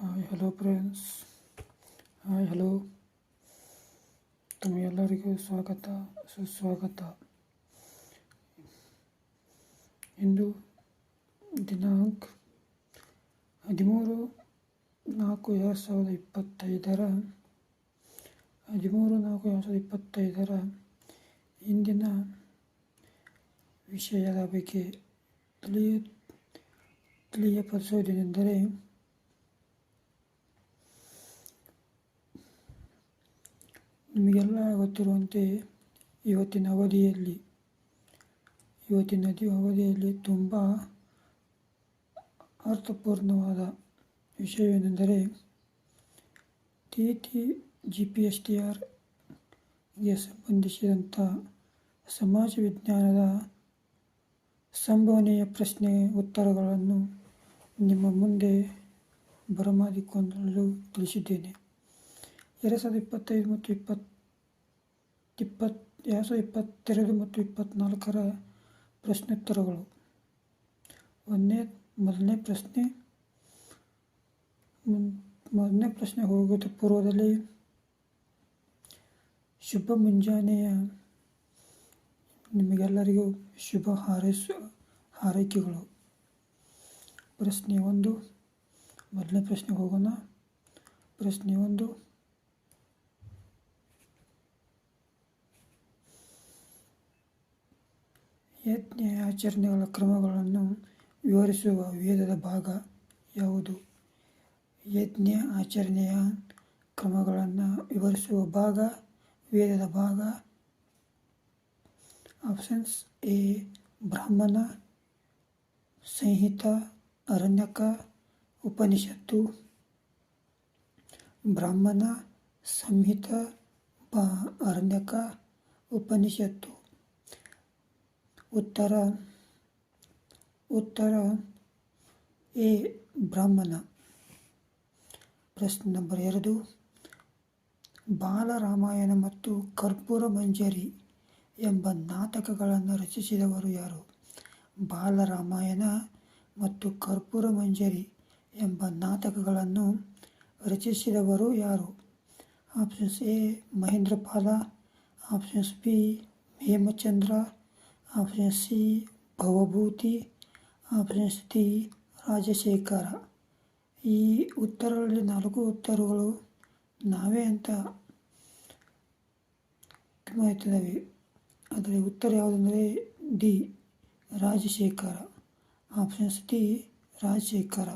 Hi hello friends hi hello ತಮಗೆಲ್ಲರಿಗೂ ಸ್ವಾಗತ, ಸುಸ್ವಾಗತ. ಇಂದು ದಿನಾಂಕ ಹದಿಮೂರು ನಾಲ್ಕು ಎರಡು ಸಾವಿರದ ಇಪ್ಪತ್ತೈದರ, ಹದಿಮೂರು ನಾಲ್ಕು ಎರಡು ಸಾವಿರದ ಇಪ್ಪತ್ತೈದರ ಇಂದಿನ ವಿಷಯದ ಬಗ್ಗೆ ತಿಳಿಯ, ತಿಳಿಯಪಡಿಸುವುದೇನೆಂದರೆ ನಿಮಗೆಲ್ಲ ಗೊತ್ತಿರುವಂತೆ ಇವತ್ತಿನ ಅವಧಿಯಲ್ಲಿ ಇವತ್ತಿನ ಅವಧಿಯಲ್ಲಿ ತುಂಬ ಅರ್ಥಪೂರ್ಣವಾದ ವಿಷಯವೇನೆಂದರೆ T T G P S T ಆರ್ಗೆ ಸಂಬಂಧಿಸಿದಂಥ ಸಮಾಜ ವಿಜ್ಞಾನದ ಸಂಭವನೀಯ ಪ್ರಶ್ನೆ ಉತ್ತರಗಳನ್ನು ನಿಮ್ಮ ಮುಂದೆ ಬರಮಾಡಿಕೊಳ್ಳಲು ತಿಳಿಸಿದ್ದೇನೆ. ಎರಡು ಸಾವಿರದ ಇಪ್ಪತ್ತೈದು ಮತ್ತು ಇಪ್ಪತ್ತು ಇಪ್ಪತ್ತು ಎರಡು ಸಾವಿರದ ಇಪ್ಪತ್ತೆರಡು ಮತ್ತು ಇಪ್ಪತ್ತ್ನಾಲ್ಕರ ಪ್ರಶ್ನೋತ್ತರಗಳು ಒಂದನೇ, ಮೊದಲನೇ ಪ್ರಶ್ನೆ ಮೊದಲನೇ ಪ್ರಶ್ನೆ ಹೋಗೋದು ಪೂರ್ವದಲ್ಲಿ ಶುಭ ಮುಂಜಾನೆಯ ನಿಮಗೆಲ್ಲರಿಗೂ ಶುಭ ಹಾರೈಸ, ಹಾರೈಕೆಗಳು. ಪ್ರಶ್ನೆ ಒಂದು, ಮೊದಲನೇ ಪ್ರಶ್ನೆಗೆ ಹೋಗೋಣ. ಪ್ರಶ್ನೆ ಒಂದು ಯಜ್ಞ ಆಚರಣೆಗಳ ಕ್ರಮಗಳನ್ನು ವಿವರಿಸುವ ವೇದದ ಭಾಗ ಯಾವುದು? ಯಜ್ಞ ಆಚರಣೆಯ ಕ್ರಮಗಳನ್ನು ವಿವರಿಸುವ ಭಾಗ ವೇದದ ಭಾಗ. ಆಪ್ಷನ್ಸ್ ಎ, ಬ್ರಾಹ್ಮಣ, ಸಂಹಿತ, ಅರಣ್ಯಕ, ಉಪನಿಷತ್ತು. ಬ್ರಾಹ್ಮಣ, ಸಂಹಿತ, ಬ, ಅರಣ್ಯಕ, ಉಪನಿಷತ್ತು. ಉತ್ತರ. ಉತ್ತರ ಎ, ಬ್ರಾಹ್ಮಣ. ಪ್ರಶ್ನೆ ನಂಬರ್ ಎರಡು. ಬಾಲರಾಮಾಯಣ ಮತ್ತು ಕರ್ಪೂರ ಮಂಜರಿ ಎಂಬ ನಾಟಕಗಳನ್ನು ರಚಿಸಿದವರು ಯಾರು? ಬಾಲರಾಮಾಯಣ ಮತ್ತು ಕರ್ಪೂರ ಮಂಜರಿ ಎಂಬ ನಾಟಕಗಳನ್ನು ರಚಿಸಿದವರು ಯಾರು? Options A, Mahendrapala. Options B, Hemachandra. option C Bhavabhuti options D Rajashekhara ಈ ಉತ್ತರಗಳಲ್ಲಿ ನಾಲ್ಕು ಉತ್ತರಗಳು ನಾವೇ ಅಂತ ಮಾಹಿತಿದ್ದಾವೆ ಅದರ ಉತ್ತರ ಯಾವುದಂದರೆ D Rajashekhara options D Rajashekhara